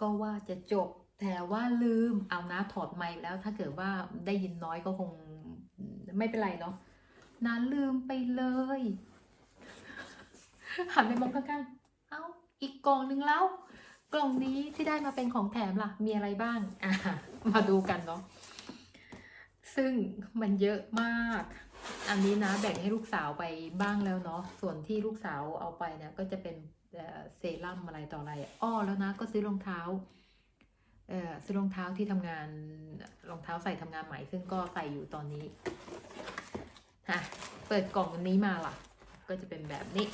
ก็ว่าจะจบ แต่ว่าลืมเอานะถอดไมค์แล้วถ้าเกิดว่าได้ยินน้อยก็คงไม่เป็นไรเนาะนาลืมไปเลยหันไปมองข้างๆ เอาอีกกล่องนึงแล้ว กล่องนี้ที่ได้มาเป็นของแถมล่ะ มีอะไรบ้าง อะ มาดูกันเนาะ ซึ่งมันเยอะมาก อันนี้นะแบ่งให้ลูกสาวไปบ้างแล้วเนาะ ส่วนที่ลูกสาวเอาไปเนี่ยก็จะเป็น เซรั่มอะไรต่ออะไร อ้อแล้วนะก็ซื้อรองเท้าเอ่อซื้อรองเท้าที่ทำงานรองเท้าใส่ทำงานใหม่ซึ่งก็ใส่อยู่ตอนนี้ฮะเปิดกล่องนี้มาล่ะ ก็จะเป็นแบบนี้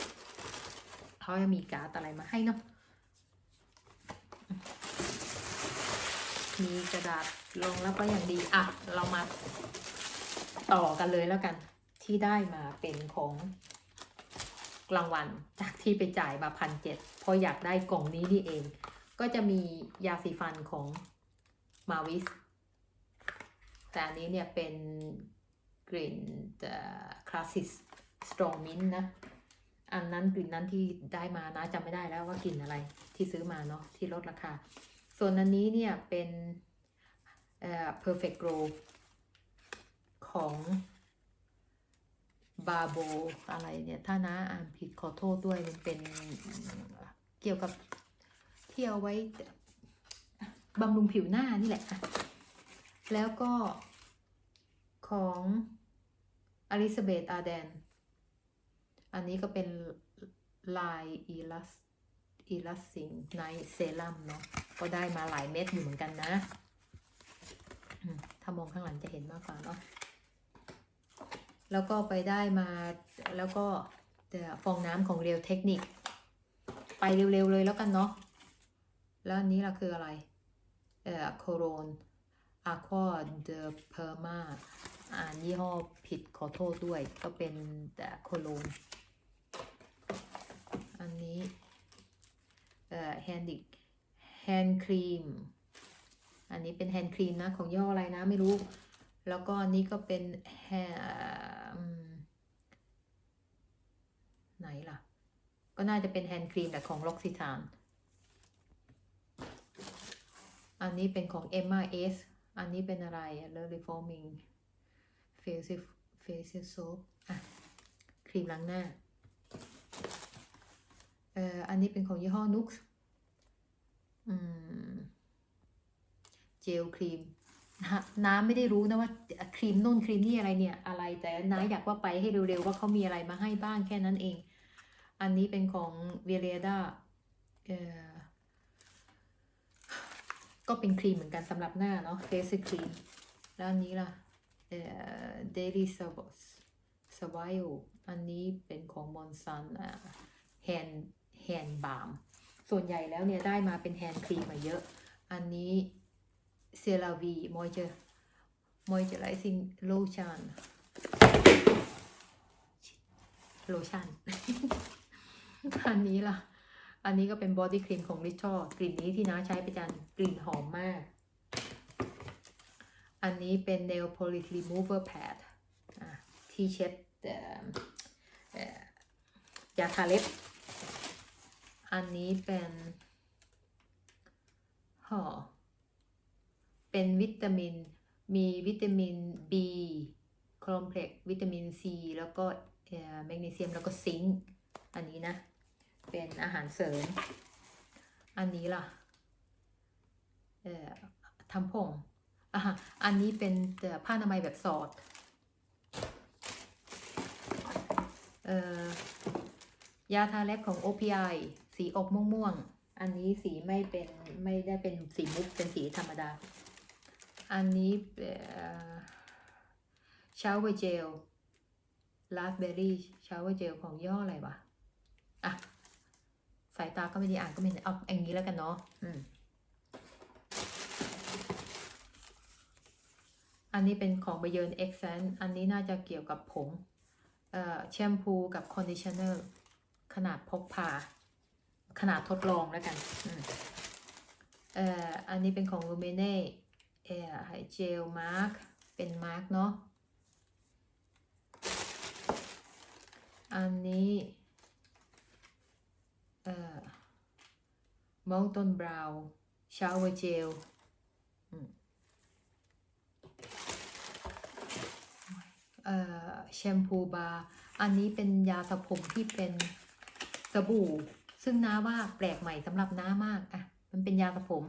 เขาจะมีการ์ดอะไรมาให้เนาะมีกระดาษรองแล้วก็อย่างดีอะเรามาต่อกันเลยแล้วกันที่ได้มาเป็นของ รางวัลจากที่ไปจ่ายมาพันเจ็ดพออยากได้กล่องนี้นี่เอง ก็จะมียาสีฟันของมาวิสแต่อันนี้เนี่ยเป็นกลิ่นคลาสสิสสตรองมินนะ อันนั้นกลิ่นนั้นที่ได้มานะจำไม่ได้แล้วว่ากลิ่นอะไรที่ซื้อมาเนาะที่ลดราคา ส่วนอันนี้เนี่ยเป็นเอ่อ perfect glow ของ บาโบอะไรเนี่ย ถ้านะอ่านผิดขอโทษด้วยมันเป็นเกี่ยวกับเที่เอาไว้บำรุงผิวหน้านี่แหละ แล้วก็ของอลิซาเบธอาร์แดน อันนี้ก็เป็นลายอีลัสอีลัสซิงไนเซรั่มเนาะ ก็ได้มาหลายเม็ดอยู่เหมือนกันนะ ถ้ามองข้างหลังจะเห็นมากกว่าเนาะ แล้วก็ไปได้มาแล้วก็แต่ฟองน้ำของเรียวเทคนิค ไปเร็วๆเลยแล้วกันเนาะแล้วนี้ล่ะคืออะไรเอ่อโคโรนอะควาเดอเพอร์มาอ่านยี่ห้อผิดขอโทษด้วย ก็เป็นแต่โคโลนอันนี้เอ่อแฮนดิกแฮนด์ครีมอันนี้เป็นแฮนด์ครีมนะ ของยี่ห้ออะไรนะไม่รู้ แล้วก็อันนี้ก็เป็นแฮ ไหนล่ะ ก็น่าจะเป็นแฮนด์ครีมแต่ของล็อกซิทาน อันนี้เป็นของ MRS อันนี้เป็นอะไร l e Reforming Facial Facial Soap อะครีมล้างหน้า เอ่อ อันนี้เป็นของยี่ห้อนุกอืม เจลครีม นะน้ำไม่ได้รู้นะว่าครีมนุ่นครีมนี่อะไรเนี่ยอะไร แต่น้าอยากว่าไปให้เร็วๆว่าเขามีอะไรมาให้บ้างแค่นั้นเอง อันนี้เป็นของเวเ e ดาเอ่อก็เป็นครีมเหมือนกันสำหรับหน้าเนาะเฟสครีมแล้วอันนี้ล่ะเอ่อ Daily s a v o s a v i o อันนี้เป็นของมอนซันอ่าแฮนแฮนบา m ส่วนใหญ่แล้วเนี่ยได้มาเป็นแฮนครีมมาเยอะ อันนี้ เซราวีมอยเจอมอยเจอร์ไ i ซิ g งโลชั่นโลชั่นอันนี้ล่ะ อันนี้ก็เป็นบอดี้ครีมของ r i c h a r d กลิ่นนี้ที่น้าใช้ประจำกลิ่นหอมมาก อันนี้เป็น nail polish remover pad ที่เช็ดยาทาเล็บ อันนี้เป็นห่อ เป็นวิตามิน มีวิตามิน B คอมเพล็กวิตามิน C แล้วก็แมกนีเซียมแล้วก็ซิงค์อันนี้นะ เป็นอาหารเสริม อันนี้ล่ะเอ่อทำผมอะฮะอันนี้เป็นผ้าอนามัยแบบสอดเอ่อยาทาเล็บของ OPI สีอกม่วงๆ อันนี้สีไม่เป็นไม่ได้เป็นสีมุกเป็นสีธรรมดา อันนี้ชาวเวเจลลาสเบอรี่ชาวเวเจลของย่ออะไรวะอะสายตาก็ไม่ได้อ่านก็ไม่ได้เอาอย่างนี้แล้วกันเนาะอืมอันนี้เป็นของ b บเย r ร์ e x c e n อันนี้น่าจะเกี่ยวกับผมเอ่อแชมพูกับคอนดิชเนอร์ขนาดพกพา ขนาดทดลองแล้วกัน อืมเอ่ออันนี้เป็นของ l u m i n e เอ่อเจลมาร์กเป็นมาร์กเนาะ อันนี้เอ่อมอลตันบราวน์ชาวเจลเอ่อแชมพูบาร์อันนี้เป็นยาสระผมที่เป็นสบู่ ซึ่งน้าว่าแปลกใหม่สำหรับน้ามากอะมันเป็นยาสระผม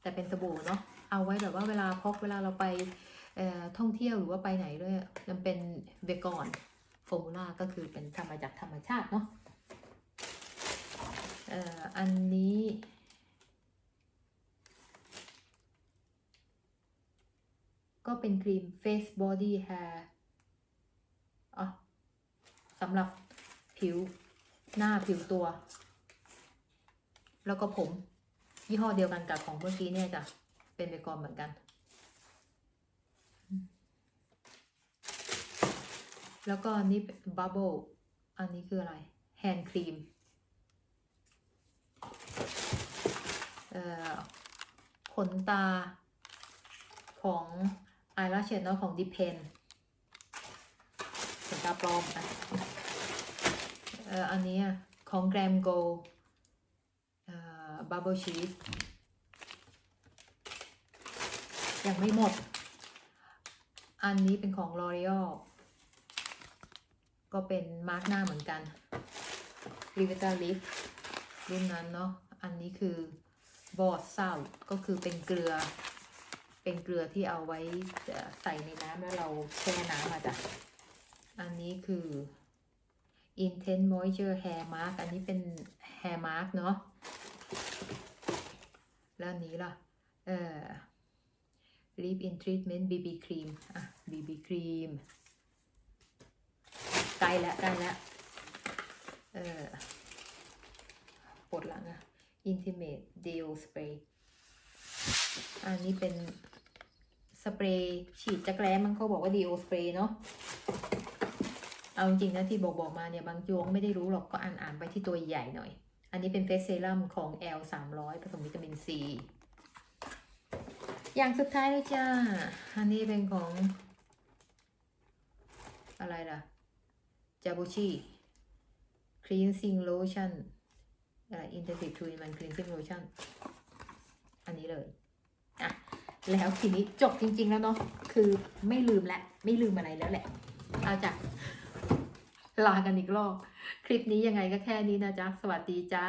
แต่เป็นสบู่เนาะ เอาไว้แบบว่าเวลาพกเวลาเราไปท่องเที่ยวหรือว่าไปไหนด้วยมันเป็นเวกอนฟอร์มูล่าก็คือเป็นทำมาจากธรรมชาติเนาะอันนี้ก็เป็นครีม Face Body Hair อ๋อสำหรับผิวหน้าผิวตัว แล้วก็ผม ยี่ห้อเดียวกันกับของเมื่อกี้เนี่ยจ้ะ เป็นเบกอนเหมือนกัน แล้วก็อันนี้บับเบิลอันนี้คืออะไรแฮนด์ครีมเอ่อขนตาของ i l a s h e เนาะของ Depend ขนตาปลอมอะเอ่ออันนี้อะของ Gram Go เอ่อ Bubble Sheet ยังไม่หมด อันนี้เป็นของ L'Oreal ก็เป็นมาร์กหน้าเหมือนกัน r i v e t a Lip รุ่นนั้นเนาะ อันนี้คือบอดเศร้าก็คือเป็นเกลือ เป็นเกลือที่เอาไว้ใส่ในน้ำแล้วเราแช่น้ำมาจ้ะ อันนี้คือ Intense Moisture Hair Mask อันนี้เป็น Hair Mask เนาะ แล้วนี้ล่ะ เอ่อ Leave in Treatment BB Cream อะ BB Cream ใกล้ล้วใกล้ล้วเอ่อปวดหลังอะ Intimate Deo Spray อันนี้เป็นสเปรย์ฉีดจักแร้มันเขาบอกว่า Deo Spray เนาะ เอาจริงนะที่บอกบอกมาเนี่ยบางโยงไม่ได้รู้หรอกก็อ่านอ่านไปที่ตัวใหญ่หน่อย อันนี้เป็นเฟสเซรั่มของ L 3 0 0ผสมวิตามินซี อย่างสุดท้ายเลยจ้า อันนี้เป็นของ อะไรล่ะ จาบูชิ cleansing lotion อะไร intensive two in one cleansing lotion อันนี้เลย อะ แล้วทีนี้จบจริง ๆ แล้วเนาะ คือไม่ลืมและ ไม่ลืมอะไรแล้วแหละ เอาจากลากันอีกรอบ คลิปนี้ยังไงก็แค่นี้นะจ๊ะ สวัสดีจ้า